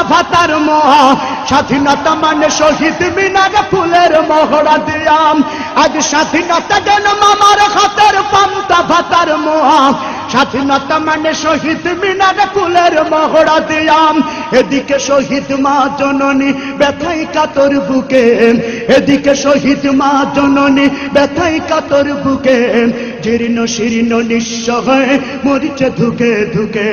পান্তা তার মহা, স্বাধীনতা মানে শহীদ মিনার ফুলের মহড়া দিয়াম। আজ স্বাধীনতা যেন মামার হাতের পান্তা ভাতার মহা স্বাধীনতা মানে শহীদ মিনার ফুলের মহড়া দিয়াম। এদিকে শহীদ মা জননী ব্যথাই কাতর বুকে। এদিকে শহীদ মা জননী ব্যথাই কাতর বুকে। জীর্ণ শীর্ণ নিঃস্ব হয়ে মরিচে ধুকে ধুকে।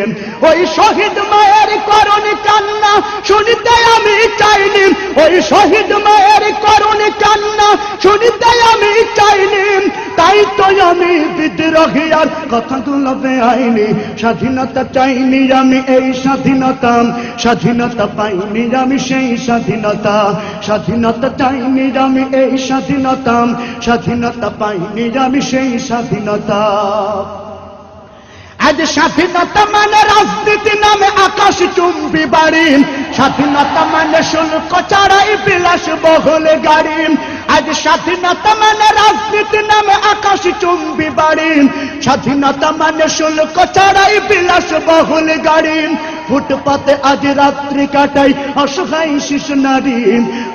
ওই শহীদ মায়ের করণী কান্না শুনিতে আমি চাইনি। ওই শহীদ মায়ের করণী কান্না শুনিতে আমি চাইনি। তাই তো আমি বিদ্রোহী আর কথাগুলো বেআইনি স্বাধীনতা চাইনি আমি এই স্বাধীনতা স্বাধীনতা পাইনি আমি সেই স্বাধীনতা স্বাধীনতা চাইনি আমি এই স্বাধীনতা স্বাধীনতা পাইনি আমি সেই স্বাধীনতা। আজ স্বাধীনতা মানে রাজনীতি নামে আকাশ চুম্বি বাড়ি, স্বাধীনতা মানে শুল্ক ছাড়াই বিলাস বহুল গাড়ি আজ স্বাধীনতা মানে রাজনীতি নামে আকাশ চুম্বি বাড়ি। স্বাধীনতা মানে শুল্ক ছাড়াই বিলাস বহুল গাড়ি। ফুটপাতে আজ রাত্রি কাটাই অসহায় শিশু নারী।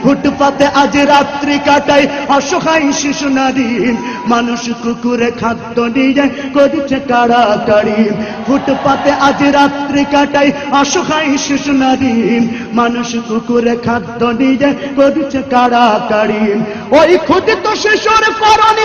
ফুটপাতে আজ রাত্রি কাটাই অসহায় শিশু নারী। মানুষ কুকুরে খাদ্য নিয়ে করেছে কাড়াকাড়ি ফুটপাতে আজ রাত্রি কাটাই অসহায় শিশু নারী। মানুষ কুকুরে খাদ্য নিয়ে করেছে কাড়াকাড়ি ওই ক্ষুদিত শিশুর করণে